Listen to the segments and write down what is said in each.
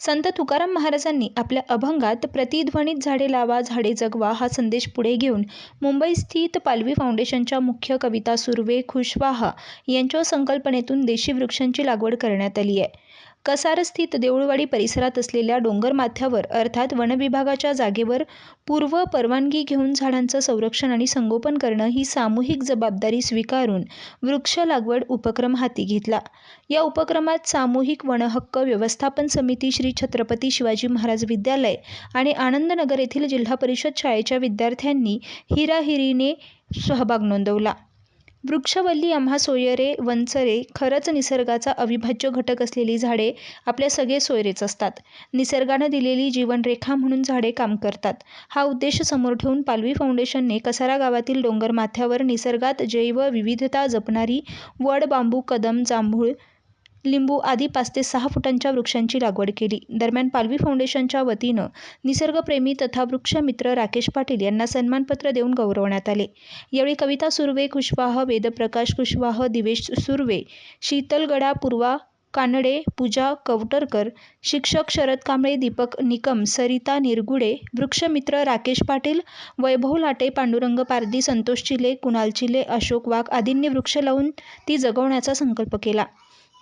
संत तुकाराम महाराजांनी आपल्या अभंगात प्रतिध्वनित झाडे लावा झाडे जगवा हा संदेश पुढे घेऊन मुंबई स्थित पालवी फाउंडेशनच्या मुख्य कविता सुर्वे खुशवाहा यांच्या संकल्पनेतून देशी वृक्षांची लागवड करण्यात आली आहे. कसार स्थित देऊळवाडी परिसरात असलेल्या डोंगरमाथ्यावर अर्थात वनविभागाच्या जागेवर पूर्व परवानगी घेऊन झाडांचं संरक्षण आणि संगोपन करणं ही सामूहिक जबाबदारी स्वीकारून वृक्ष लागवड उपक्रम हाती घेतला. या उपक्रमात सामूहिक वनहक्क व्यवस्थापन समिती श्री छत्रपती शिवाजी महाराज विद्यालय आणि आनंदनगर येथील जिल्हा परिषद शाळेच्या विद्यार्थ्यांनी हिराहिरीने सहभाग नोंदवला. वृक्षवल्ली आम्हा सोयरे वंचरे खरंच निसर्गाचा अविभाज्य घटक असलेली झाडे आपल्या सगळे सोयरेच असतात. निसर्गानं दिलेली जीवनरेखा म्हणून झाडे काम करतात. हा उद्देश समोर ठेवून पालवी फाउंडेशनने कसारा गावातील डोंगर माथ्यावर निसर्गात जैव विविधता जपणारी वड बांबू कदम जांभूळ लिंबू आदी पाच ते सहा फुटांच्या वृक्षांची लागवड केली. दरम्यान पालवी फाउंडेशनच्या वतीनं निसर्गप्रेमी तथा वृक्षमित्र राकेश पाटील यांना सन्मानपत्र देऊन गौरवण्यात आले. यावेळी कविता सुर्वे कुशवाह वेदप्रकाश कुशवाह दिवेश सुर्वे शीतलगडा पूर्वा कानडे पूजा कवटरकर शिक्षक शरद कांबळे दीपक निकम सरिता निरगुडे वृक्षमित्र राकेश पाटील वैभव लाटे पांडुरंग पारदी संतोष चिले कुणाल चिले अशोक वाघ आदींनी वृक्ष लावून ती जगवण्याचा संकल्प केला.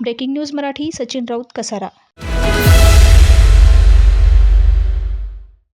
Breaking news Marathi Sachin Raut Kasara